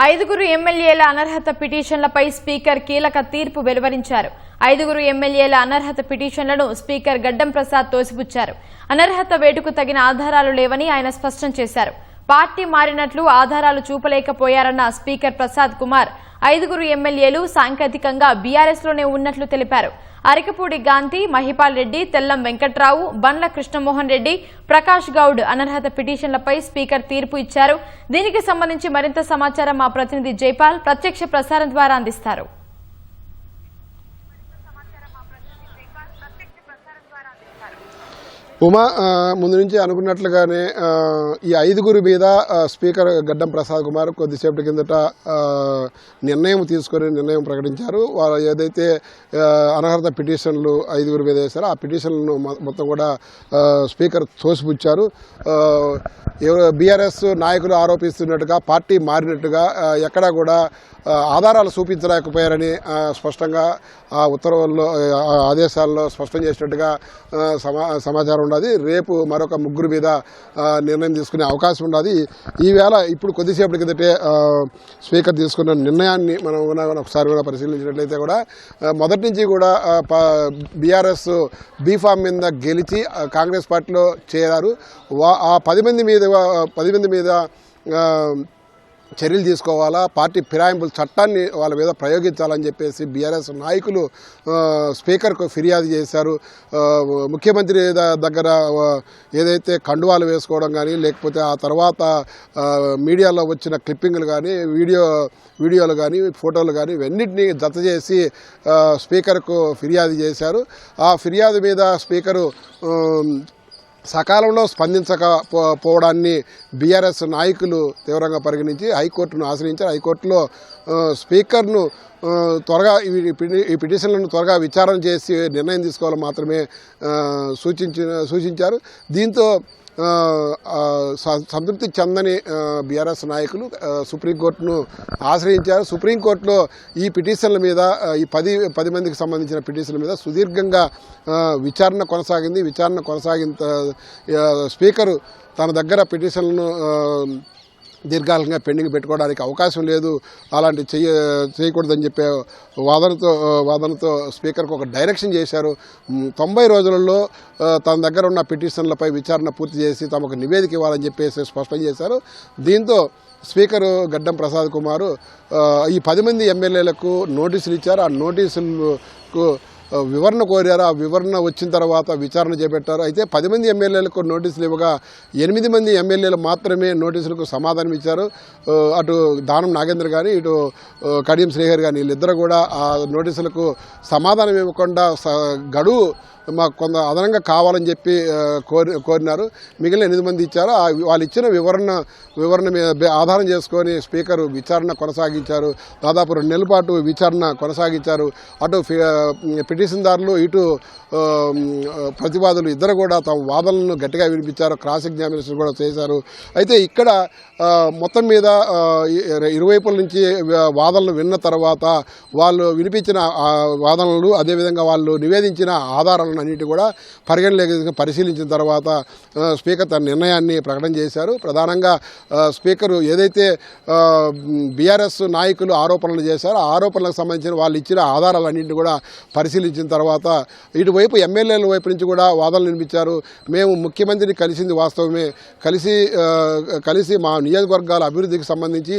ఐదుగురు ఎమ్మెల్యేల అనర్హత పిటిషన్లపై స్పీకర్ కీలక తీర్పు వెలువరించారు. ఐదుగురు ఎమ్మెల్యేల అనర్హత పిటిషన్లను స్పీకర్ గడ్డం ప్రసాద్ తోసిపుచ్చారు. అనర్హత వేటుకు తగిన ఆధారాలు లేవని ఆయన స్పష్టం చేశారు. పార్టీ మారినట్లు ఆధారాలు చూపలేకపోయారన్న స్పీకర్ ప్రసాద్ కుమార్. ఐదుగురు ఎమ్మెల్యేలు సాంకేతికంగా బీఆర్ఎస్లోనే ఉన్నట్లు తెలిపారు. అరికపూడి గాంధీ మహిపాల్ రెడ్డి తెల్లం వెంకట్రావు బండ్ల కృష్ణమోహన్ రెడ్డి ప్రకాష్ గౌడ్ అనర్హత పిటిషన్లపై స్పీకర్ తీర్పు ఇచ్చారు. దీనికి సంబంధించి మరింత సమాచారం మా ప్రతినిధి జైపాల్. ప్రత్యక్ష ప్రసారం ద్వారా అందిస్తారు. ఉమా ముందు నుంచి అనుకున్నట్లుగానే ఈ ఐదుగురి మీద స్పీకర్ గడ్డం ప్రసాద్ కుమార్ కొద్దిసేపటి కిందట నిర్ణయం తీసుకొని నిర్ణయం ప్రకటించారు. వారు ఏదైతే అనర్హత పిటిషన్లు ఐదుగురు మీద వేశారో ఆ పిటిషన్లను మొత్తం కూడా స్పీకర్ తోసిపుచ్చారు. బీఆర్ఎస్ నాయకులు ఆరోపిస్తున్నట్టుగా పార్టీ మారినట్టుగా ఎక్కడా కూడా ఆధారాలు చూపించలేకపోయారని స్పష్టంగా ఆ ఉత్తర్వుల్లో ఆదేశాల్లో స్పష్టం చేసినట్టుగా సమా సమాచారం ఉన్నది. రేపు మరొక ముగ్గురు మీద నిర్ణయం తీసుకునే అవకాశం ఉన్నది. ఈవేళ ఇప్పుడు కొద్దిసేపటి కిందటే స్పీకర్ తీసుకున్న నిర్ణయాన్ని మనం ఒకసారి కూడా పరిశీలించినట్లయితే కూడా మొదటి నుంచి కూడా బీఆర్ఎస్ బీఫామ్ మీద గెలిచి కాంగ్రెస్ పార్టీలో చేరారు. వా- ఆ పది మంది మీద పది మంది మీద చర్యలు తీసుకోవాలా? పార్టీ ఫిరాయింపుల చట్టాన్ని వాళ్ళ మీద ప్రయోగించాలని చెప్పేసి బీఆర్ఎస్ నాయకులు స్పీకర్కు ఫిర్యాదు చేశారు. ముఖ్యమంత్రి దగ్గర ఏదైతే కండువాలు వేసుకోవడం కానీ లేకపోతే ఆ తర్వాత మీడియాలో వచ్చిన క్లిప్పింగ్లు కానీ వీడియో వీడియోలు కానీ ఫోటోలు కానీ ఇవన్నింటినీ జత చేసి స్పీకర్కు ఫిర్యాదు చేశారు. ఆ ఫిర్యాదు మీద స్పీకరు సకాలంలో స్పందించకపోవడాన్ని బీఆర్ఎస్ నాయకులు తీవ్రంగా పరిగణించి హైకోర్టును ఆశ్రయించారు. హైకోర్టులో స్పీకర్ను త్వరగా ఈ పిటి- ఈ పిటిషన్లను త్వరగా విచారణ చేసి నిర్ణయం తీసుకోవాలని మాత్రమే సూచించిన సూచించారు. దీంతో సంతృప్తి చెందని బీఆర్ఎస్ నాయకులు సుప్రీంకోర్టును ఆశ్రయించారు. సుప్రీంకోర్టులో ఈ పిటిషన్ల మీద ఈ పది పది మందికి సంబంధించిన పిటిషన్ల మీద సుదీర్ఘంగా విచారణ కొనసాగింది. విచారణ కొనసాగిన స్పీకరు తన దగ్గర పిటిషన్లను దీర్ఘకాలంగా పెండింగ్ పెట్టుకోవడానికి అవకాశం లేదు. అలాంటి చెయ్య చేయకూడదని చెప్పే వాదనతో వాదనతో స్పీకర్కు ఒక డైరెక్షన్ చేశారు. తొంభై రోజులలో తన దగ్గర ఉన్న పిటిషన్లపై విచారణ పూర్తి చేసి తమకు నివేదిక ఇవ్వాలని చెప్పేసి స్పష్టం చేశారు. దీంతో స్పీకరు గడ్డం ప్రసాద్ కుమారు ఈ పది మంది ఎమ్మెల్యేలకు నోటీసులు ఇచ్చారు. ఆ నోటీసులకు వివరణ కోరారు. ఆ వివరణ వచ్చిన తర్వాత విచారణ చేపట్టారు. అయితే పది మంది ఎమ్మెల్యేలకు నోటీసులు ఇవ్వగా ఎనిమిది మంది ఎమ్మెల్యేలు మాత్రమే నోటీసులకు సమాధానం ఇచ్చారు. అటు దానం నాగేంద్ర కానీ ఇటు కడియం శ్రీహరి కానీ వీళ్ళిద్దరు కూడా ఆ నోటీసులకు సమాధానం ఇవ్వకుండా స- గడువు మాకు కొంత అదనంగా కావాలని చెప్పి కోరి కోరినారు. మిగిలిన ఎనిమిది మంది ఇచ్చారు. వాళ్ళు ఇచ్చిన వివరణ వివరణ మీద ఆధారం చేసుకొని స్పీకర్ విచారణ కొనసాగించారు. దాదాపు రెండు నెలల పాటు విచారణ కొనసాగించారు. అటు పిటిషన్దారులు ఇటు ప్రతివాదులు ఇద్దరు కూడా తమ వాదనలను గట్టిగా వినిపించారు. క్రాస్ ఎగ్జామినేషన్ కూడా చేశారు. అయితే ఇక్కడ మొత్తం మీద ఇరువైపుల నుంచి వాదనలు విన్న తర్వాత వాళ్ళు వినిపించిన వాదనలు అదేవిధంగా వాళ్ళు నివేదించిన ఆధారాలను అన్నిటి కూడా పరిగణలోకి పరిశీలించిన తర్వాత స్పీకర్ తన నిర్ణయాన్ని ప్రకటన చేశారు. ప్రధానంగా స్పీకరు ఏదైతే బీఆర్ఎస్ నాయకులు ఆరోపణలు చేశారో ఆరోపణలకు సంబంధించిన వాళ్ళు ఇచ్చిన ఆధారాలన్నింటినీ కూడా పరిశీలించిన తర్వాత ఇటువైపు ఎమ్మెల్యేల వైపు నుంచి కూడా వాదనలు వినిపించారు. మేము ముఖ్యమంత్రిని కలిసింది వాస్తవమే. కలిసి కలిసి మా నియోజకవర్గాల అభివృద్ధికి సంబంధించి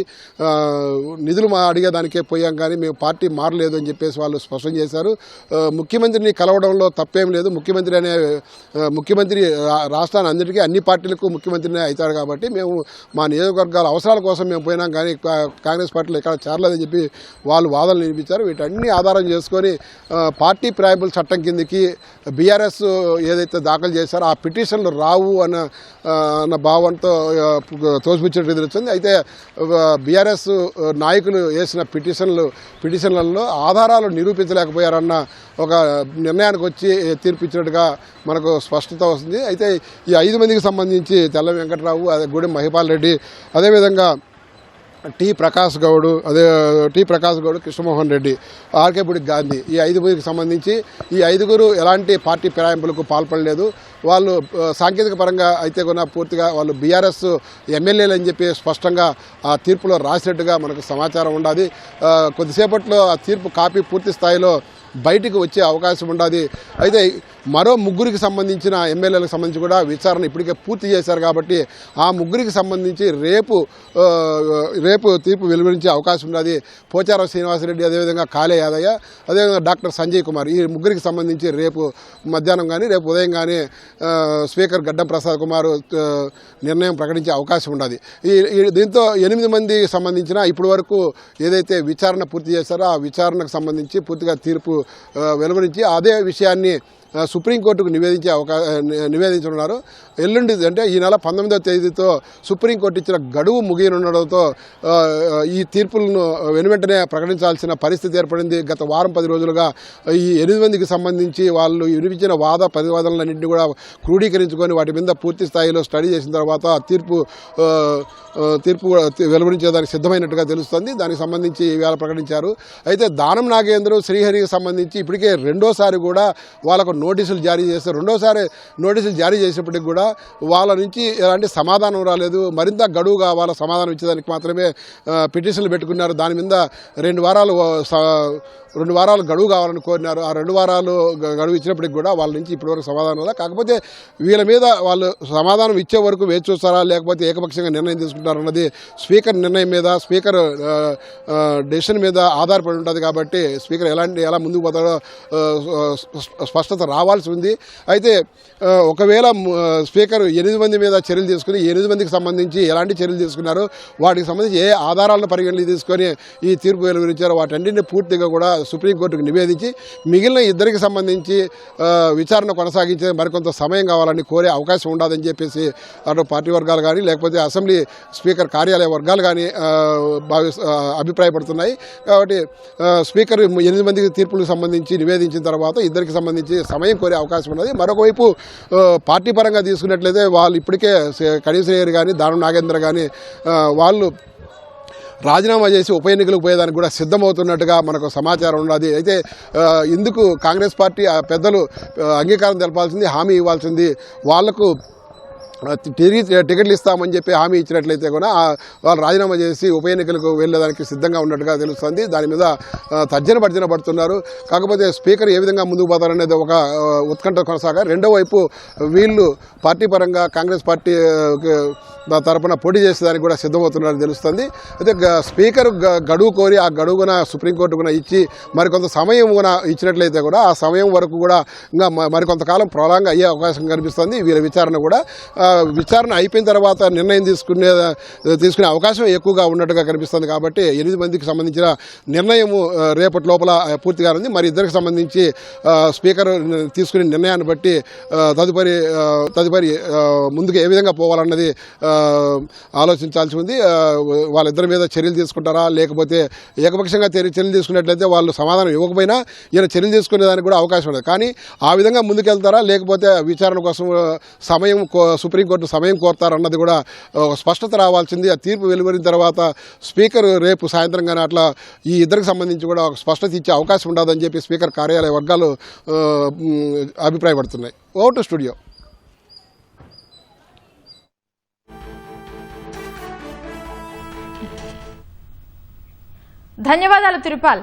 నిధులు మా అడిగేదానికే పోయాం కానీ మేము పార్టీ మారలేదు అని చెప్పేసి వాళ్ళు స్పష్టం చేశారు. ముఖ్యమంత్రిని కలవడంలో తప్పేం లేదు. ముఖ్యమంత్రి అనే ముఖ్యమంత్రి రాష్ట్రాన్ని అందరికీ అన్ని పార్టీలకు ముఖ్యమంత్రినే అవుతారు కాబట్టి మేము మా నియోజకవర్గాల అవసరాల కోసం మేము పోయినాం కానీ కా- కాంగ్రెస్ పార్టీలో ఎక్కడ చేరలేదని చెప్పి వాళ్ళు వాదనలు వినిపించారు. వీటన్ని ఆధారం చేసుకొని పార్టీ ప్రాయబుల్ చట్టం కిందకి బీఆర్ఎస్ ఏదైతే దాఖలు చేశారో ఆ పిటిషన్లు రావు అన్న అన్న భావంతో ఆ, తోసిపుచ్చినట్టు అయితే బీఆర్ఎస్ నాయకులు వేసిన పిటిషన్లు పిటిషన్లలో ఆధారాలు నిరూపించలేకపోయారన్న ఒక నిర్ణయానికి వచ్చి తీర్పిచ్చినట్టుగా మనకు స్పష్టత వస్తుంది. అయితే ఈ ఐదు మందికి సంబంధించి తెల్ల వెంకటరావు అదే గుడి మహిపాల్ రెడ్డి అదేవిధంగా టి ప్రకాష్ గౌడ్ అదే టి ప్రకాష్ గౌడ్ కృష్ణమోహన్ రెడ్డి ఆర్కేపుడి గాంధీ ఈ ఐదుగురికి సంబంధించి ఈ ఐదుగురు ఎలాంటి పార్టీ ఫిరాయింపులకు పాల్పడలేదు. వాళ్ళు సాంకేతిక పరంగా అయితే కూడా పూర్తిగా వాళ్ళు బీఆర్ఎస్ ఎమ్మెల్యేలు అని చెప్పి స్పష్టంగా ఆ తీర్పులో రాసినట్టుగా మనకు సమాచారం ఉండాలి కొద్దిసేపట్లో ఆ తీర్పు కాపీ పూర్తి స్థాయిలో బయటికి వచ్చే అవకాశం ఉండదు. అయితే మరో ముగ్గురికి సంబంధించిన ఎమ్మెల్యేలకు సంబంధించి కూడా విచారణ ఇప్పటికే పూర్తి చేశారు కాబట్టి ఆ ముగ్గురికి సంబంధించి రేపు రేపు తీర్పు వెలువరించే అవకాశం ఉన్నది పోచారం శ్రీనివాసరెడ్డి అదేవిధంగా కాళే యాదయ్య అదేవిధంగా డాక్టర్ సంజయ్ కుమార్. ఈ ముగ్గురికి సంబంధించి రేపు మధ్యాహ్నం కానీ రేపు ఉదయం కానీ స్పీకర్ గడ్డం ప్రసాద్ కుమార్ నిర్ణయం ప్రకటించే అవకాశం ఉన్నది ఈ దీంతో ఎనిమిది మంది సంబంధించిన ఇప్పటి వరకు ఏదైతే విచారణ పూర్తి చేశారో ఆ విచారణకు సంబంధించి పూర్తిగా తీర్పు వెలువరించి అదే విషయాన్ని సుప్రీంకోర్టుకు నివేదించే అవకాశం నివేదించనున్నారు. ఎల్లుండి అంటే ఈ నెల పంతొమ్మిదవ తేదీతో సుప్రీంకోర్టు ఇచ్చిన గడువు ముగియనుండడంతో ఈ తీర్పులను వెనువెంటనే ప్రకటించాల్సిన పరిస్థితి ఏర్పడింది. గత వారం పది రోజులుగా ఈ ఎనిమిది మందికి సంబంధించి వాళ్ళు వినిపించిన వాద ప్రతివాదనలన్నింటినీ కూడా క్రోడీకరించుకొని వాటి మీద పూర్తి స్థాయిలో స్టడీ చేసిన తర్వాత తీర్పు తీర్పు వెలువరించేదానికి సిద్ధమైనట్టుగా తెలుస్తుంది. దానికి సంబంధించి ఇవాళ ప్రకటించారు. అయితే దానం నాగేంద్ర శ్రీహరికి సంబంధించి ఇప్పటికే రెండోసారి కూడా వాళ్ళకు నోటీసులు జారీ చేస్తే రెండోసారి నోటీసులు జారీ చేసినప్పటికి కూడా వాళ్ళ నుంచి ఎలాంటి సమాధానం రాలేదు. మరింత గడువు వాళ్ళ సమాధానం ఇచ్చేదానికి మాత్రమే పిటిషన్లు పెట్టుకున్నారు. దాని మీద రెండు వారాలు స- రెండు వారాలు గడువు కావాలని కోరినారు. ఆ రెండు వారాలు గడువు ఇచ్చినప్పటికి కూడా వాళ్ళ నుంచి ఇప్పటివరకు సమాధానం రాలేదు కాకపోతే వీళ్ళ మీద వాళ్ళు సమాధానం ఇచ్చే వరకు వేచి చూస్తారా? లేకపోతే ఏకపక్షంగా నిర్ణయం తీసుకుంటారు అన్నది స్పీకర్ నిర్ణయం మీద స్పీకర్ డెసిషన్ మీద ఆధారపడి ఉంటుంది కాబట్టి స్పీకర్ ఎలాంటి ఎలా ముందుకు పోతాడో స్పష్టత రావాల్సి ఉంది. అయితే ఒకవేళ స్పీకర్ ఎనిమిది మంది మీద చర్యలు తీసుకుని ఎనిమిది మందికి సంబంధించి ఎలాంటి చర్యలు తీసుకున్నారు వాటికి సంబంధించి ఏ ఆధారాలను పరిగణలు తీసుకొని ఈ తీర్పు వెలువరించారో వాటన్నింటినీ పూర్తిగా కూడా సుప్రీంకోర్టుకు నివేదించి మిగిలిన ఇద్దరికి సంబంధించి విచారణ కొనసాగించే మరికొంత సమయం కావాలని కోరే అవకాశం ఉండదని చెప్పేసి అటు పార్టీ వర్గాలు కానీ లేకపోతే అసెంబ్లీ స్పీకర్ కార్యాలయ వర్గాలు కానీ భావి అభిప్రాయపడుతున్నాయి. కాబట్టి స్పీకర్ ఎనిమిది మందికి తీర్పులకు సంబంధించి నివేదించిన తర్వాత ఇద్దరికి సంబంధించి సమయం కోరే అవకాశం ఉన్నది. మరొక వైపు పార్టీ పరంగా తీసుకున్నట్లయితే వాళ్ళు ఇప్పటికే కనీశ్రేయర్ కానీ దానం నాగేంద్ర కానీ వాళ్ళు రాజీనామా చేసి ఉప ఎన్నికలకు పోయేదానికి కూడా సిద్ధమవుతున్నట్టుగా మనకు సమాచారం ఉన్నది. అయితే ఇందుకు కాంగ్రెస్ పార్టీ ఆ పెద్దలు అంగీకారం తెలపాల్సింది హామీ ఇవ్వాల్సింది. వాళ్ళకు తిరిగి టికెట్లు ఇస్తామని చెప్పి హామీ ఇచ్చినట్లయితే కూడా వాళ్ళు రాజీనామా చేసి ఉప ఎన్నికలకు వెళ్ళేదానికి సిద్ధంగా ఉన్నట్టుగా తెలుస్తుంది. దాని మీద తర్జన భర్జన పడుతున్నారు. కాకపోతే స్పీకర్ ఏ విధంగా ముందుకు పోతారనేది ఒక ఉత్కంఠ కొనసాగా. రెండో వైపు వీళ్ళు పార్టీ పరంగా కాంగ్రెస్ పార్టీ నా తరపున పోటీ చేసేదానికి కూడా సిద్ధమవుతున్నారని తెలుస్తుంది. అయితే గ- స్పీకర్ గ- గడువు కోరి ఆ గడువున సుప్రీంకోర్టు కూడా ఇచ్చి మరికొంత సమయం కూడా ఇచ్చినట్లయితే కూడా ఆ సమయం వరకు కూడా ఇంకా మరికొంతకాలం ప్రొలాంగ్ అయ్యే అవకాశం కనిపిస్తుంది. వీళ్ళ విచారణ కూడా విచారణ అయిపోయిన తర్వాత నిర్ణయం తీసుకునే తీసుకునే అవకాశం ఎక్కువగా ఉన్నట్టుగా కనిపిస్తుంది కాబట్టి ఎనిమిది మందికి సంబంధించిన నిర్ణయము రేపటి లోపల పూర్తిగా ఉంది. మరి ఇద్దరికి సంబంధించి స్పీకర్ తీసుకునే నిర్ణయాన్ని బట్టి తదుపరి తదుపరి ముందుకు ఏ విధంగా పోవాలన్నది ఆలోచించాల్సి ఉంది. వాళ్ళిద్దరి మీద చర్యలు తీసుకుంటారా? లేకపోతే ఏకపక్షంగా చర్య- చర్యలు తీసుకున్నట్లయితే వాళ్ళు సమాధానం ఇవ్వకపోయినా ఈయన చర్యలు తీసుకునేదానికి కూడా అవకాశం ఉండదు. కానీ ఆ విధంగా ముందుకెళ్తారా? లేకపోతే విచారణ కోసం సమయం కో- సుప్రీంకోర్టు సమయం కోరుతారన్నది కూడా ఒక స్పష్టత రావాల్సింది. ఆ తీర్పు వెలువరిన తర్వాత స్పీకర్ రేపు సాయంత్రం కానీ అట్లా ఈ ఇద్దరికి సంబంధించి కూడా ఒక స్పష్టత ఇచ్చే అవకాశం ఉండదని చెప్పి స్పీకర్ కార్యాలయ వర్గాలు అభిప్రాయపడుతున్నాయి. Vote studio. ధన్యవాదాలు తిరుపాల్.